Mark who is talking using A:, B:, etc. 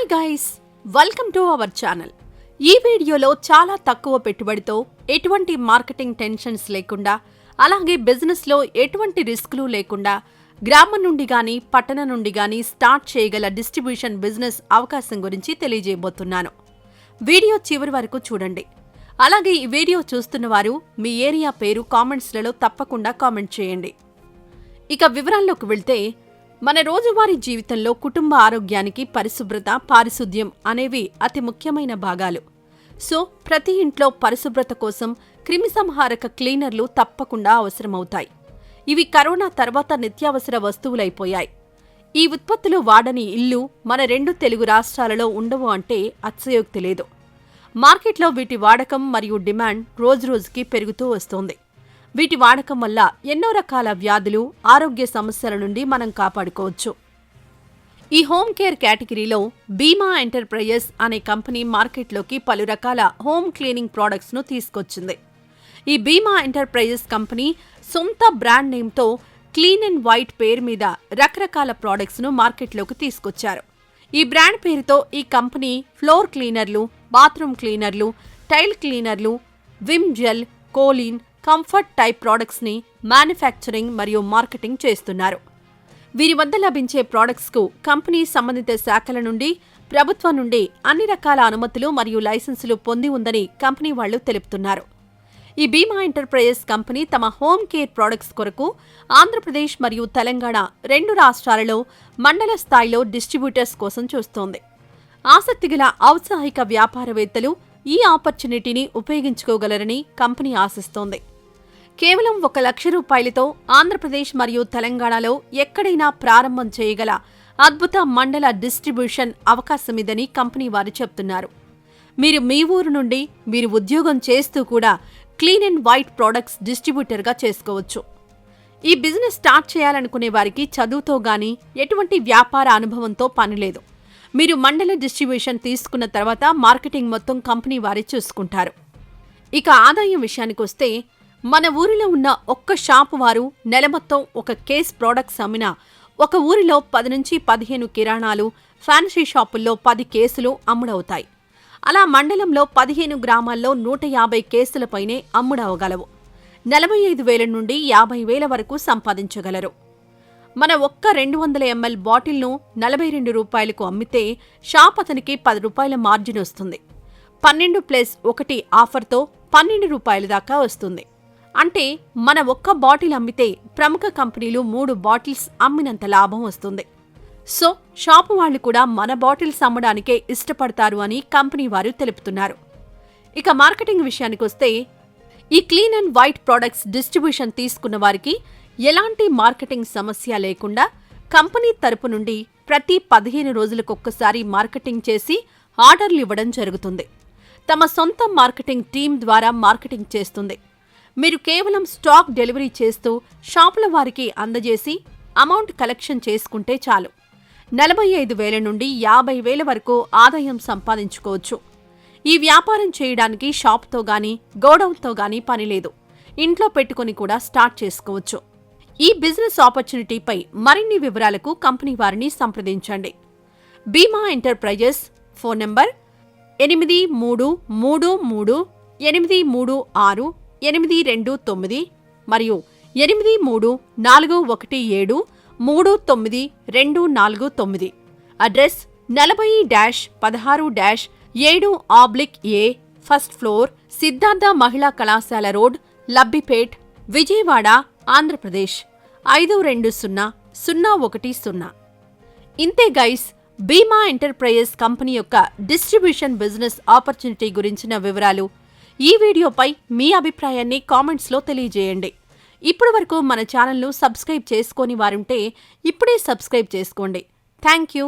A: Hi guys welcome to our channel ఈ వీడియోలో చాలా తక్కువ పెట్టుబడితో ఎటువంటి మార్కెటింగ్ టెన్షన్స్ లేకుండా అలాగే బిజినెస్లో ఎటువంటి రిస్క్లు లేకుండా గ్రామం నుండి కానీ పట్టణం నుండి కానీ స్టార్ట్ చేయగల డిస్ట్రిబ్యూషన్ బిజినెస్ అవకాశం గురించి తెలియజేయబోతున్నాను. వీడియో చివరి వరకు చూడండి. అలాగే ఈ వీడియో చూస్తున్న వారు మీ ఏరియా పేరు కామెంట్స్లలో తప్పకుండా కామెంట్ చేయండి. ఇక వివరాల్లోకి వెళ్తే మన రోజువారీ జీవితంలో కుటుంబ ఆరోగ్యానికి పరిశుభ్రత పారిశుద్ధ్యం అనేవి అతి ముఖ్యమైన భాగాలు. సో ప్రతి ఇంట్లో పరిశుభ్రత కోసం క్రిమిసంహారక క్లీనర్లు తప్పకుండా అవసరమవుతాయి. ఇవి కరోనా తర్వాత నిత్యావసర వస్తువులైపోయాయి. ఈ ఉత్పత్తులు వాడని ఇల్లు మన రెండు తెలుగు రాష్ట్రాలలో ఉండవు అంటే అత్యయోక్తి లేదు. మార్కెట్లో వీటి వాడకం మరియు డిమాండ్ రోజురోజుకి పెరుగుతూ వస్తోంది. వీటి వాడకం వల్ల ఎన్నో రకాల వ్యాధులు ఆరోగ్య సమస్యల నుండి మనం కాపాడుకోవచ్చు. ఈ హోమ్ కేర్ కేటగిరీలో బీమా ఎంటర్ప్రైజెస్ అనే కంపెనీ మార్కెట్లోకి పలు రకాల హోమ్ క్లీనింగ్ ప్రోడక్ట్స్ను తీసుకొచ్చింది. ఈ బీమా ఎంటర్ప్రైజెస్ కంపెనీ సొంత బ్రాండ్ నేమ్తో క్లీన్ అండ్ వైట్ పేరు మీద రకరకాల ప్రోడక్ట్స్ను మార్కెట్లోకి తీసుకొచ్చారు. ఈ బ్రాండ్ పేరుతో ఈ కంపెనీ ఫ్లోర్ క్లీనర్లు బాత్రూమ్ క్లీనర్లు tile క్లీనర్లు Vim gel Colin comfort type ప్రోడక్ట్స్ని manufacturing మరియు మార్కెటింగ్ చేస్తున్నారు. వీరి వద్ద లభించే ప్రోడక్ట్స్కు కంపెనీ సంబంధిత శాఖల నుండి ప్రభుత్వం నుండి అన్ని రకాల అనుమతులు మరియు లైసెన్సులు పొంది ఉందని కంపెనీ వాళ్ళు తెలుపుతున్నారు. ఈ బీమా ఎంటర్ప్రైజెస్ కంపెనీ తమ హోమ్ కేర్ ప్రోడక్ట్స్ కొరకు ఆంధ్రప్రదేశ్ మరియు తెలంగాణ రెండు రాష్ట్రాలలో మండల స్థాయిలో డిస్ట్రిబ్యూటర్స్ కోసం చూస్తోంది. ఆసక్తిగల ఔత్సాహిక వ్యాపారవేత్తలు ఈ ఆపర్చునిటీని ఉపయోగించుకోగలరని కంపెనీ ఆశిస్తోంది. కేవలం ఒక లక్ష రూపాయలతో ఆంధ్రప్రదేశ్ మరియు తెలంగాణలో ఎక్కడైనా ప్రారంభం చేయగల అద్భుత మండల డిస్ట్రిబ్యూషన్ అవకాశమిదని కంపెనీ వారు చెప్తున్నారు. మీరు మీ ఊరు నుండి మీరు ఉద్యోగం చేస్తూ కూడా క్లీన్ అండ్ వైట్ ప్రోడక్ట్స్ డిస్ట్రిబ్యూటర్గా చేసుకోవచ్చు. ఈ బిజినెస్ స్టార్ట్ చేయాలనుకునే వారికి చదువుతో గానీ ఎటువంటి వ్యాపార అనుభవంతో పనిలేదు మీరు మండల డిస్ట్రిబ్యూషన్ తీసుకున్న తర్వాత మార్కెటింగ్ మొత్తం కంపెనీ వారే చూసుకుంటారు. ఇక ఆదాయం విషయానికొస్తే మన ఊరిలో ఉన్న ఒక్క షాపు వారు నెల మొత్తం ఒక కేస్ ప్రోడక్ట్స్ అమ్మిన ఒక ఊరిలో పది నుంచి పదిహేను కిరాణాలు ఫ్యాన్సీ షాపుల్లో పది కేసులు అమ్ముడవుతాయి. అలా మండలంలో పదిహేను గ్రామాల్లో నూట యాభై కేసులపైనే అమ్ముడవగలవు. నలభై ఐదు వేల నుండి యాభై వేల వరకు సంపాదించగలరు. మన ఒక్క రెండు వందల ఎంఎల్ బాటిల్ను నలభై రెండు రూపాయలకు అమ్మితే షాప్ అతనికి పది రూపాయల మార్జిన్ వస్తుంది. పన్నెండు ప్లస్ ఒకటి ఆఫర్తో పన్నెండు రూపాయల దాకా వస్తుంది. అంటే మన ఒక్క బాటిల్ అమ్మితే ప్రముఖ కంపెనీలు మూడు బాటిల్స్ అమ్మినంత లాభం వస్తుంది. సో షాపు వాళ్ళు కూడా మన బాటిల్స్ అమ్మడానికే ఇష్టపడతారు అని కంపెనీ వారు తెలుపుతున్నారు. ఇక మార్కెటింగ్ విషయానికొస్తే ఈ clean and white products distribution తీసుకున్న వారికి ఎలాంటి మార్కెటింగ్ సమస్య లేకుండా కంపెనీ తరపు నుండి ప్రతి పదిహేను రోజులకొక్కసారి మార్కెటింగ్ చేసి ఆర్డర్లు ఇవ్వడం జరుగుతుంది. తమ సొంత మార్కెటింగ్ టీం ద్వారా మార్కెటింగ్ చేస్తుంది. మీరు కేవలం స్టాక్ డెలివరీ చేస్తూ షాపుల వారికి అందజేసి అమౌంట్ కలెక్షన్ చేసుకుంటే చాలు. నలభై ఐదు వేల నుండి యాభై వేల వరకు ఆదాయం సంపాదించుకోవచ్చు. ఈ వ్యాపారం చేయడానికి షాప్తో గానీ గోడౌన్తో గానీ పనిలేదు ఇంట్లో పెట్టుకుని కూడా స్టార్ట్ చేసుకోవచ్చు. ఈ బిజినెస్ ఆపర్చునిటీపై మరిన్ని వివరాలకు కంపెనీ వారిని సంప్రదించండి. బీమా ఎంటర్ప్రైజెస్ ఫోన్ నంబర్ ఎనిమిది మూడు మూడు మూడు ఎనిమిది మూడు ఆరు ఎనిమిది రెండు తొమ్మిది మరియు ఎనిమిది మూడు నాలుగు ఒకటి ఏడు మూడు తొమ్మిది రెండు నాలుగు తొమ్మిది. అడ్రస్ నలభై డాష్ పదహారు డాష్ ఏడు oblique A first floor Siddhartha మహిళా కళాశాల రోడ్ లబ్బిపేట్ విజయవాడ ఆంధ్రప్రదేశ్. ఐదు రెండు సున్నా సున్నా ఒకటి సున్నా. ఇంతే గైస్ బీమా ఎంటర్ప్రైజెస్ కంపెనీ యొక్క డిస్ట్రిబ్యూషన్ బిజినెస్ ఆపర్చునిటీ గురించిన వివరాలు ఈ వీడియోపై మీ అభిప్రాయాన్ని కామెంట్స్లో తెలియజేయండి. ఇప్పటి వరకు మన ఛానల్ను సబ్స్క్రైబ్ చేసుకోని వారుంటే ఇప్పుడే సబ్స్క్రైబ్ చేసుకోండి. Thank you.